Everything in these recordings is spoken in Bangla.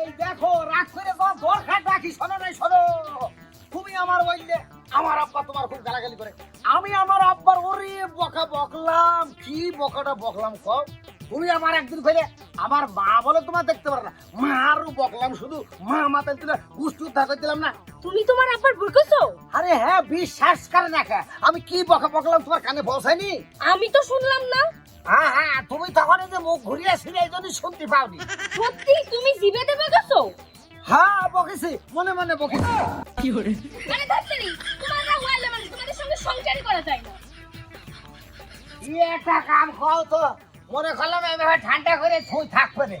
এই দেখো রাগ করে দরকার রাখি শোনো নাই শোনো। তুমি আমার বললে আমার আব্বা তোমার খুব গালাগালি করে। আমি আমার আব্বার ওরে বকা বকলাম। কি বকাটা বকলাম তুমি আমার একদিন কইলে আমার মা বলে তোমার দেখতে পারো না। মারও বকলাম শুধু মা মাতাল তুলে গুষ্টি দিলাম না। তুমি তোমার আব্বার ভুল করছ? আরে হ্যাঁ বিশ্বাস করে না আমি কি বকা বকলাম তোমার কানে পৌঁছায়নি আমি তো শুনলাম না। হ্যাঁ হ্যাঁ তুমি তখন যে মুখ ঘুরিয়ে ছিলে এই জন্য শুনতে পাওনি। সত্যি? তুমি জিভে দেবে গেছো? হ্যাঁ বকেছি মনে মনে বকেছি। মানে ধরছেনি তোমার না ওয়াইলে মানে তোমাদের সঙ্গে সংসারই করা যায় না। কি একটা কাম খাও তো মনে করলাম এভাবে ঠান্ডা করে থুই থাকবে না।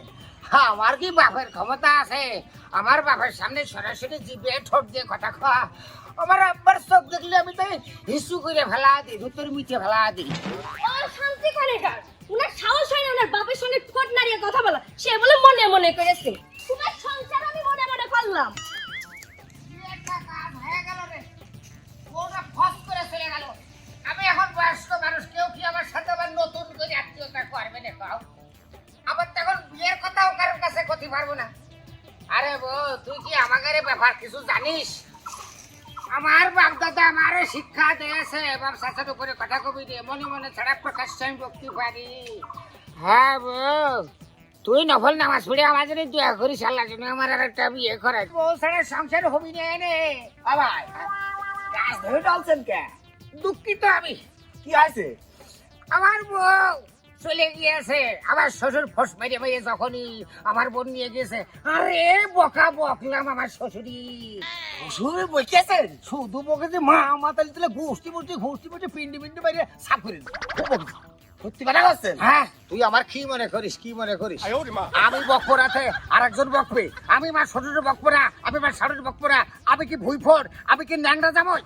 আমার কি বাপের ক্ষমতা আছে? আমার বাপের সামনে সরাসরি জিবে ঠোঁট দিয়ে কথা খাওয়া আমার আব্বার চোখ দেখলে আমি তাই হিসু করে ফেলা দিই ভিতর মিটে ফেলা দিই। ও শান্তি কানেকার উনার সাহস হয় না উনার বাপের সঙ্গে ঠোঁট নাড়িয়ে কথা বলা। সে বলে মনে মনে করেছে। তোমার সংসার আমি মনে মনে করলাম। আমি এখন বয়স্ক মানুষ কেউ কি আমার সাথে আবার নতুন করে আত্মীয়তা করবে না কাউ আবার তখন বিয়ের কথাও কারোর কাছে করতে পারব না। আরে বউ তুই কি আমাদের ব্যাপার কিছু জানিস? আমার বাপ দাদা আমারে শিক্ষা দিয়েছে ব্যবসার উপরে কথা কবি দিয়ে মনে মনে ছাড়া প্রকাশ্য আমি বক্তি পারি হ্যাঁ বউ তুই নফল নামাজ পড়ে আমাদের দয়া করিস আল্লাহ জন্য আমার আর একটা বিয়ে করে বউ ছাড়া সংসার হবি না এনে। আবার? গাছ ধরে ডালছেন কে? দুঃখিত আমি। কি আছে আমার বউ চলে গিয়েছে। আমার শ্বশুর ফস মেরে মেরে যখনই আমার বোন নিয়ে গেছে আরে বকা বকলাম আমার শ্বশুরি। শ্বশুর বলতেছেন শুধু বকেছে মা মাতালি তুলে গোষ্ঠী বলছে গোষ্ঠী বলছে পিন্ডি পিন্ডি বাইরে সাফ করে দিল। খুব বকেছে। সত্যি কথা হ্যাঁ। তুই আমার কি মনে করিস কি মনে করিস? আমি বকবো রাতে আর একজন বকবে আমি মা শ্বশুর বকবো না আমি মা শাশুড়ি বকবো না আমি কি ভুইফোর আমি কি ন্যাংরা জামই?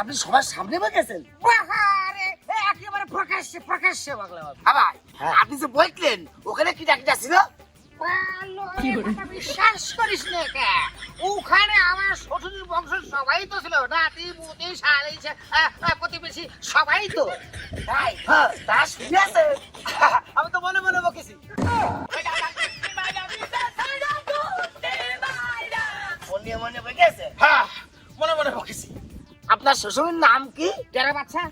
আপনি সবার সামনে বকেছেন? একেবারে প্রকাশ্যে প্রকাশ্যে আমি। আবার হ্যাঁ। আপনি যে বললেন ওখানে কি ডাক্তার ছিল ভালো, বিশ্বাস করিস না কে? ওখানে আমার শ্বশুরের বংশ সবাই তো ছিল নাতি মুতি শালি প্রতিবেশী সবাই তো। তাই? হ্যাঁ তা শুনেছেন আমি তো মনে মনে বকেছি। মনে মনে বকেছেন হ্যাঁ মনে মনে বকেছি। আপনার শ্বশুরের নাম কি? টেরা বাচ্চা।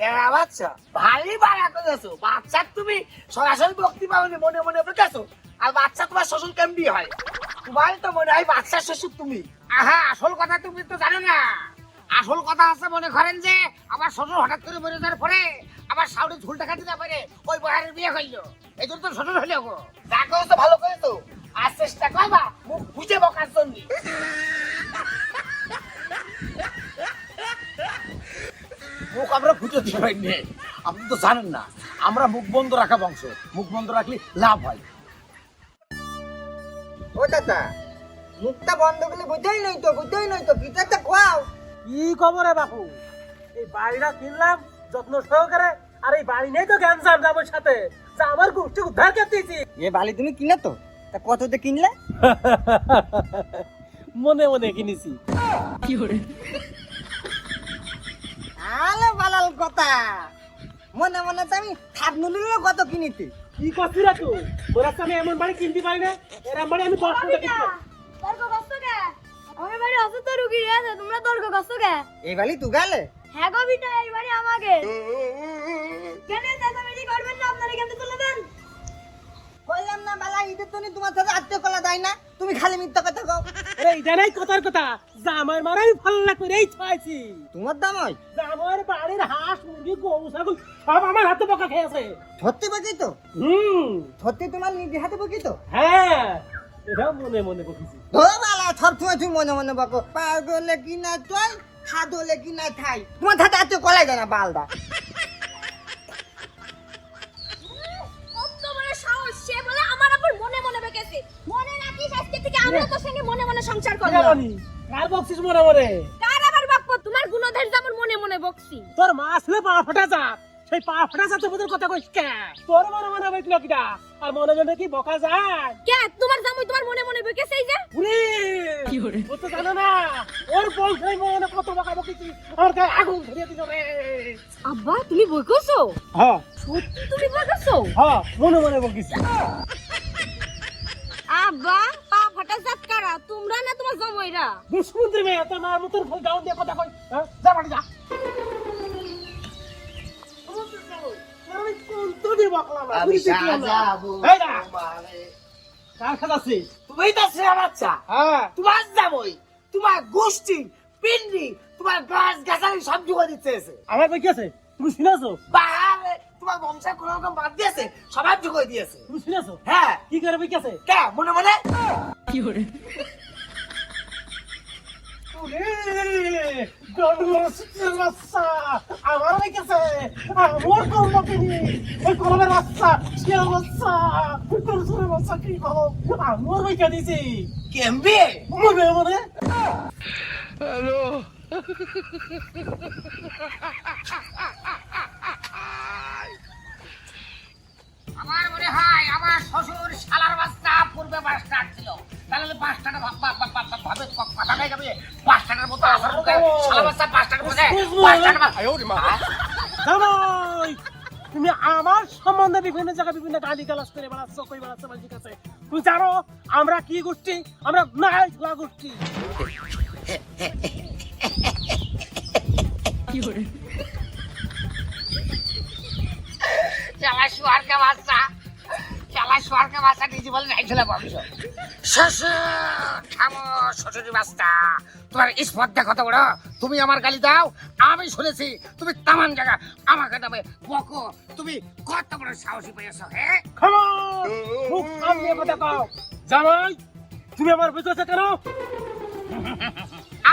টেরা বাচ্চা, ভারী বাড়া করেছ বাচ্চা তুমি সরাসরি বক্তি পাওনি মনে মনে বকেছো আর বাচ্চা তোমার শ্বশুর কেমনি হয়? তোমার মনে হয় বাচ্চার শ্বশুর তুমি। আহা, আসল কথা তুমি তো জানো না। আসল কথা আছে মনে করেন যে, আমার শ্বশুর হঠাৎ করে মরে যাওয়ার পরে আমার সাউরি ঝুল টাকা দিতে পারে ওই বহারের বিয়ে হইল। এই জন্য তো শ্বশুর হইল গো। যা করেছ, ভালো আর চেষ্টা করবা মুখ বুঝে বকার জন্য। মুখ আমরা ফুটে দিতে পারিনি। আপনি তো জানেন না আমরা মুখ বন্ধ রাখা বংশ। মুখ বন্ধ রাখলে লাভ হয়। ও দাদা মুখটা বন্ধ করলে বুঝতেই নাই তো বুঝতেই নাই তো খাও কি খবর রে বাপু? এই বাড়িটা কিনলাম যত্ন সহকারে আর এই বাড়ি নেই তো যাবার সাথে। যা আমার গোষ্ঠী উদ্ধার করতেছি এ বালি তুমি কিনে তো তা কততে কিনলে? মনে মনে কিনেছি। আলে বালাল কথা। মনে মনে তো আমি থাপ নুলিলে কত কিনিতে কি করছি রে তুই? ওরা তো আমি এমন বাড়ি কিনতে পারি না? এরম বাড়ি আমি দশ কিনবো তর্ক কষ্ট কে আমার বাড়ি অসুস্থ রুগী আছে? তোমরা তর্ক কষ্ট কে? এই বালি তু গেলে? হ্যাঁ গো বিটা এই বাড়ি আমাকে। কেন চেঁচামেচি করবেন না? আপনারা কেন তুলে দেন? কইলাম না বালা ঈদের তো তোমার সাথে আত্মীয় কলা দেয় না। তুমি খালি মিথ্যা কথা কও। আরে এটা নাই কথার কথা। জামাই মারাই ফাল্লা করে এই ছয়ছি তোমার দাম হয় জামাইয়ের বাড়ির হাঁস মুরগি গরু ছাগল সব আমার হাতে বকা খেয়েছে। সত্যি বকি তো হুম। সত্যি তোমার নিজে হাতে বকি তো হ্যাঁ এটা মনে মনে বকেছি। ধরো বালা সব সময় তুমি মনে মনে বকো পাগলে কি না তুই খাদলে কি না খাই তোমার সাথে আত্মীয় কলাই দেয় না বালদা কত বড় সাহস সে বলে আমার আবার মনে মনে বেঁকেছে মনে রাখিস থেকে আমিও সঙ্গে মনে মনে সংসার জানি? কার বকছিস মনে মনে? কার আবার তোমার গুণধর যেমন মনে মনে বকছি। তোর মা আসলে পা ফাটা যা। সেই পা ফাটা তোদের কথা কইস কে? তোর মনে মনে বইছিল কিটা? আর মনে মনে কি বকা যায়? কে? তোমার জামাই তোমার মনে মনে বেঁকেছে এই যে? উরে! কি হরে ও তো জানো না। ওর বল সেই মনে কত বকা বকিছি। আর গায়ে আগুন ধরিয়ে দিল রে। আব্বা তুমি বইকছো হ্যাঁ। সত্যি তুমি বইকছো হ্যাঁ মনে মনে বকিছি। আব্বা আমার জামাইরা দুষ্মন্ত্রী মেয়ে তোর মার মতন খালি গাউন দিয়ে কথা কই হ্যাঁ? যা বাড়ি যা আমি কোন তো না, আমি তুই দেখলাম না। সাজাবো এই না। তোমারে। কার খাতাছি তুমি তো ছেলে বাচ্চা হ্যাঁ তোমার যাবই তোমার গোষ্ঠী পিন্ডি তোমার গাছ গাছালি সব জুগো দিচ্ছে। আমার বই কি আছে তুমি শুনেছো বাহারে তোমার বংশের কোনো রকম বাদ দিয়েছে সবাই জুগো দিয়েছে। তুমি শুনেছো হ্যাঁ। কি করে বই কি? আছে কে মনে মনে আমার লেগেছে আমার কর্ম কিনি ওই কলমের বাচ্চা সে বাচ্চা তোর সুরে বাচ্চা কি করো আমার বই দিছি কেমবি মনে মনে আমার জামাই তুমি আমার সম্বন্ধে বিভিন্ন জায়গায় বিভিন্ন গালি গালাজ করে বেড়াচ্ছ কই বেড়াচ্ছ ঠিক আছে তুমি জানো আমরা কি গোষ্ঠী আমরা নাই খেলা গোষ্ঠী চালা শুয়ারকে বাচ্চা? চালা শুয়ারকে বাচ্চা নিজে বলে নাই ছিল বংশ শ্বশুর থামো শ্বশুরি বাচ্চা। তোমার স্পর্ধা কত বড়? তুমি আমার গালি দাও আমি শুনেছি তুমি তামান জায়গা আমাকে নামে বকো। তুমি কত বড় সাহসী পেয়েছ হ্যাঁ মুখ সামনে কথা কও। জামাই তুমি আমার বুঝতেছো কেন?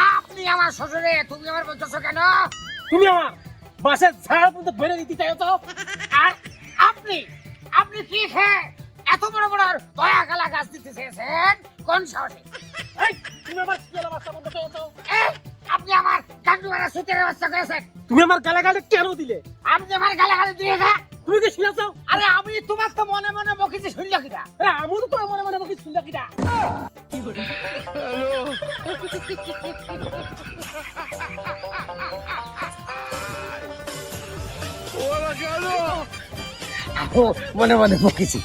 আপনি আমার শ্বশুরে তুমি আমার বলতেছো কেন? তুমি আমার বাসের ঝাড় পর্যন্ত বেড়ে দিতে চাই তো আর আপনি আপনি কি খেয়ে এত বড় বড় দয়া গালা গাছ দিতে চেয়েছেন? কোন সাহসে? তুমি আমার গালাগালি কেন দিলে? আপনি আমার গালাগালি দিয়েছে তুমি কি শুনেছো? আরে আমি তোমার তো মনে মনে বকিছি শুনল কিনা আরে আমু তো তোমার মনে মনে বকি শুনলা কিটা। মনে মনে বকিছি।